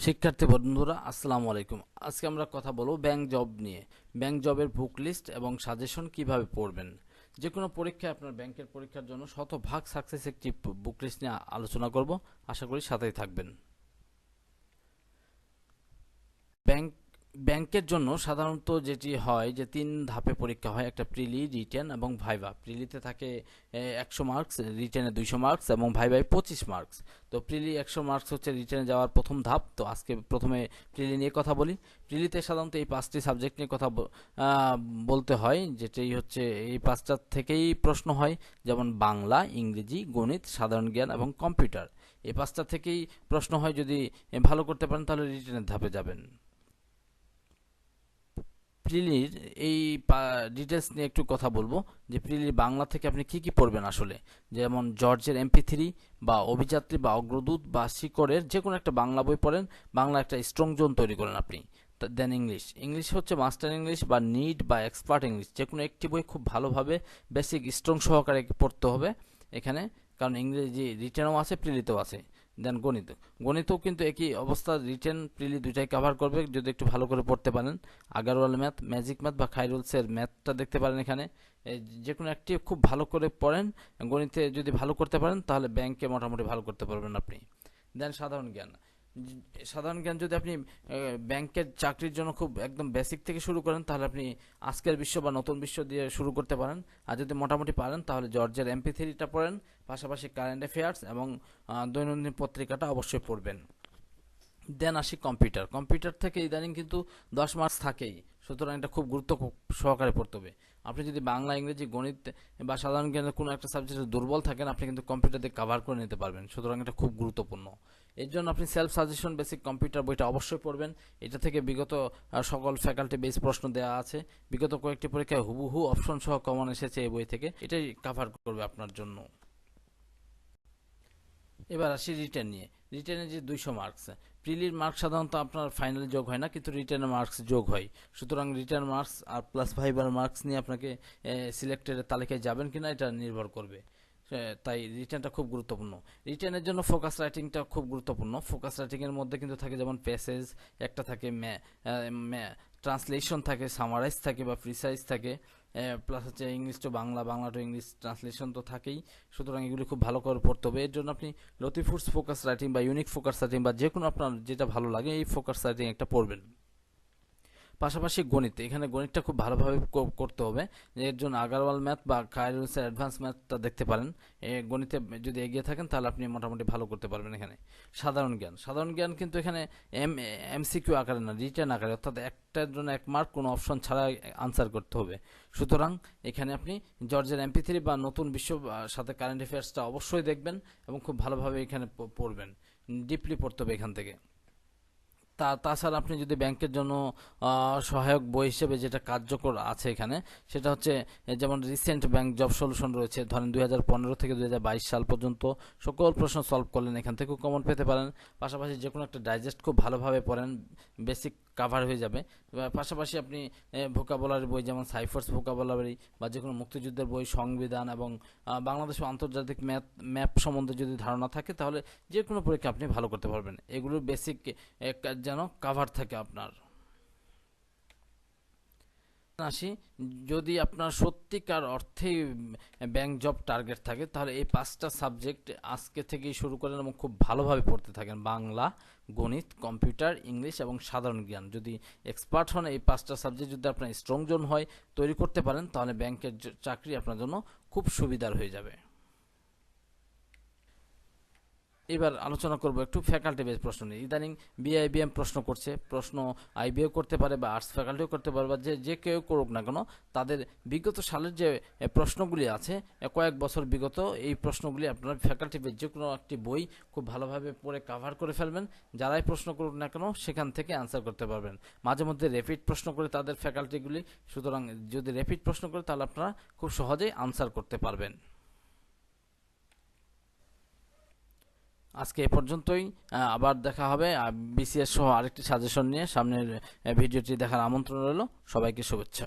শিক্ষার্থী বন্ধুরা, আসসালামু আলাইকুম। আজকে আমরা কথা বলব ব্যাংক জব নিয়ে। ব্যাংক জবের বুক লিস্ট এবং সাজেশন কীভাবে পড়বেন? যে কোনো পরীক্ষায় আপনার ব্যাংকের পরীক্ষার জন্য শতভাগ সাকসেস একটি বুক লিস্ট নিয়ে আলোচনা করব। আশা করি সাথেই থাকবেন। ব্যাংক ব্যাংকের জন্য সাধারণত যেটি হয় যে তিন ধাপে পরীক্ষা হয়, একটা প্রিলি, রিটেন এবং ভাইভা। প্রিলিতে থাকে একশো মার্কস, রিটেনে দুইশো মার্কস এবং ভাইভাই পঁচিশ মার্কস। তো প্রিলি একশো মার্কস হচ্ছে রিটেনে যাওয়ার প্রথম ধাপ। তো আজকে প্রথমে প্রিলি নিয়ে কথা বলি। প্রিলিতে সাধারণত এই পাঁচটি সাবজেক্ট নিয়ে কথা বলতে হয়, যেটি হচ্ছে এই পাঁচটার থেকেই প্রশ্ন হয়, যেমন বাংলা, ইংরেজি, গণিত, সাধারণ জ্ঞান এবং কম্পিউটার। এই পাঁচটা থেকেই প্রশ্ন হয়, যদি ভালো করতে পারেন তাহলে রিটেনের ধাপে যাবেন। প্রিলির এই ডিটেলস নিয়ে একটু কথা বলব, যে প্রিলির বাংলা থেকে আপনি কি কি পড়বেন আসলে? যেমন জর্জের এমপি থ্রি বা অভিযাত্রী বা অগ্রদূত বা শিকড়ের যে কোনো একটা বাংলা বই পড়েন, বাংলা একটা স্ট্রং জোন তৈরি করেন আপনি দেন ইংলিশ ইংলিশ হচ্ছে মাস্টার ইংলিশ বা নিড বা এক্সপার্ট ইংলিশ যে কোনো একটি বই খুব ভালোভাবে বেসিক স্ট্রং সহকারে পড়তে হবে, এখানে কারণ ইংরেজি রিটেনও আছে, প্রিলিতেও আছে। দেন গণিত। গণিতও কিন্তু একই অবস্থা রিটেন প্রিলি দুটাই কভার করবে, যদি একটু ভালো করে পড়তে পারেন। আগারওয়াল ম্যাথ ম্যাজিক ম্যাথ বা খাইরুলসের ম্যাথটা দেখতে পারেন এখানে। যে কোনো একটি খুব ভালো করে পড়েন, গণিতে যদি ভালো করতে পারেন, তাহলে ব্যাংকে মোটামুটি ভালো করতে পারবেন আপনি। দেন সাধারণ জ্ঞান। সাধারণ জ্ঞান যদি আপনি ব্যাংকের চাকরির জন্য খুব একদম বেসিক থেকে শুরু করেন, তাহলে আপনি আজকের বিশ্ব বা নতুন বিশ্ব দিয়ে শুরু করতে পারেন। আর যদি মোটামুটি পারেন, তাহলে জর্জের এমপি থ্রিটা পড়েন, পাশাপাশি কারেন্ট অ্যাফেয়ার্স এবং দৈনন্দিন পত্রিকাটা অবশ্যই পড়বেন। দেন আসি কম্পিউটার কম্পিউটার থেকে ইদানিং কিন্তু দশ মার্কস থাকেই। সুতরাং এটা খুব গুরুত্ব সহকারে পড়তে হবে। আপনি যদি বাংলা, ইংরেজি, গণিত বা সাধারণ জ্ঞানের কোনো একটা সাবজেক্টে দুর্বল থাকেন, আপনি কিন্তু কম্পিউটার দিয়ে কাভার করে নিতে পারবেন। সুতরাং এটা খুব গুরুত্বপূর্ণ। এর জন্য আপনি সেলফ সাজেশন বেসিক কম্পিউটার বইটা অবশ্যই পড়বেন। এটা থেকে বিগত সকল ফ্যাকাল্টি বেস প্রশ্ন দেওয়া আছে। বিগত কয়েকটি পরীক্ষায় হুবহু অপশন সহ কমন এসেছে এই বই থেকে। এটাই কাভার করবে আপনার জন্য। এবার আসি রিটার্ন নিয়ে। রিটার্নে যে দুইশো মার্কস প্রিলির মার্কস সাধারণত আপনার ফাইনাল যোগ হয় না, কিন্তু রিটার্ন মার্কস যোগ হয়। সুতরাং রিটার্ন মার্কস আর প্লাস ফাইবার মার্কস নিয়ে আপনাকে সিলেক্টেড তালিকায় যাবেন কিনা এটা নির্ভর করবে। তাই রিটার্নটা খুব গুরুত্বপূর্ণ। রিটার্নের জন্য ফোকাস রাইটিংটা খুব গুরুত্বপূর্ণ। ফোকাস রাইটিংয়ের মধ্যে কিন্তু থাকে যেমন প্যাসেজ একটা থাকে ট্রান্সলেশন থাকে সামারাইজ থাকে বা প্রিসাইজ থাকে। প্লাস হচ্ছে English to Bangla Bangla to English translation তো থাকেই। সুতরাং এগুলি খুব ভালো করে পড়তে হবে। এর জন্য আপনি লতিফুডস ফোকাস রাইটিং বা ইউনিক ফোকাস রাইটিং বা যে কোনো আপনার যেটা ভালো লাগে, এই ফোকাস রাইটিং একটা পড়বেন। পাশাপাশি গণিত। এখানে গণিতটা খুব ভালোভাবে করতে হবে। এর জন্য আগারওয়াল ম্যাথ বা কায়রুলসের অ্যাডভান্স ম্যাথটা দেখতে পারেন। গণিতে যদি এগিয়ে থাকেন, তাহলে আপনি মোটামুটি ভালো করতে পারবেন এখানে। সাধারণ জ্ঞান। সাধারণ জ্ঞান কিন্তু এখানে এম এমসিকিউ আকারে না রিটার্ন আকারে। অর্থাৎ একটার জন্য এক মার্ক কোনো অপশন ছাড়া আনসার করতে হবে। সুতরাং এখানে আপনি জর্জের এমপি থ্রি বা নতুন বিশ্ব সাথে কারেন্ট অ্যাফেয়ার্সটা অবশ্যই দেখবেন এবং খুব ভালোভাবে এখানে পড়বেন। ডিপলি পড়তে হবে এখান থেকে। তা, তাছাড়া আপনি যদি ব্যাংকের জন্য সহায়ক বই হিসেবে যেটা কার্যকর আছে এখানে, সেটা হচ্ছে যেমন রিসেন্ট ব্যাংক জব সলিউশন রয়েছে, ধরেন দুই হাজার পনেরো থেকে দুই হাজার বাইশ সাল পর্যন্ত সকল প্রশ্ন সলভ করলেন, এখান থেকেও কমন পেতে পারেন। পাশাপাশি যে কোনো একটা ডাইজেস্ট খুব ভালোভাবে পড়েন বেসিক কাভার হয়ে যাবে। পাশাপাশি আপনি ভোকাবলারি বই যেমন সাইফার্স ভোকাবলারি বা যে কোনো মুক্তিযুদ্ধের বই, সংবিধান এবং বাংলাদেশ আন্তর্জাতিক ম্যাপ ম্যাপ সম্বন্ধে যদি ধারণা থাকে, তাহলে যে কোনো পরীক্ষা আপনি ভালো করতে পারবেন। এগুলোর বেসিক যেন কাভার থাকে আপনার। আসি, যদি আপনার সত্যিকার অর্থেই ব্যাংক জব টার্গেট থাকে, তাহলে এই পাঁচটা সাবজেক্ট আজকে থেকেই শুরু করেন এবং খুব ভালোভাবে পড়তে থাকেন। বাংলা, গণিত কম্পিউটার ইংলিশ এবং সাধারণ জ্ঞান। যদি এক্সপার্ট হন এই পাঁচটা সাবজেক্ট যদি আপনার স্ট্রং জোন হয়, তৈরি করতে পারেন, তাহলে ব্যাংকের চাকরি আপনার জন্য খুব সুবিধার হয়ে যাবে। এবার আলোচনা করব একটু ফ্যাকাল্টি বেস প্রশ্ন নিয়ে। ইদানিং বিআইবিএম প্রশ্ন করছে, প্রশ্ন আইবিও করতে পারে বা আর্টস ফ্যাকাল্টিও করতে পারে বা যে যে কেউ করুক না কেন, তাদের বিগত সালের যে প্রশ্নগুলি আছে কয়েক বছর বিগত এই প্রশ্নগুলি আপনারা ফ্যাকাল্টি বেস যে কোনো একটি বই খুব ভালোভাবে পড়ে কাভার করে ফেলবেন। যারাই প্রশ্ন করুক না কেন, সেখান থেকে অ্যান্সার করতে পারবেন। মাঝে মধ্যে রেপিড প্রশ্ন করে তাদের ফ্যাকাল্টিগুলি সুতরাং যদি রেপিড প্রশ্ন করে তাহলে আপনারা খুব সহজেই আনসার করতে পারবেন। আজকে এ পর্যন্তই। আবার দেখা হবে। বিসিএস সহ আরেকটি সাজেশন নিয়ে। সামনের ভিডিওটি দেখার আমন্ত্রণ রইল। সবাইকে শুভেচ্ছা।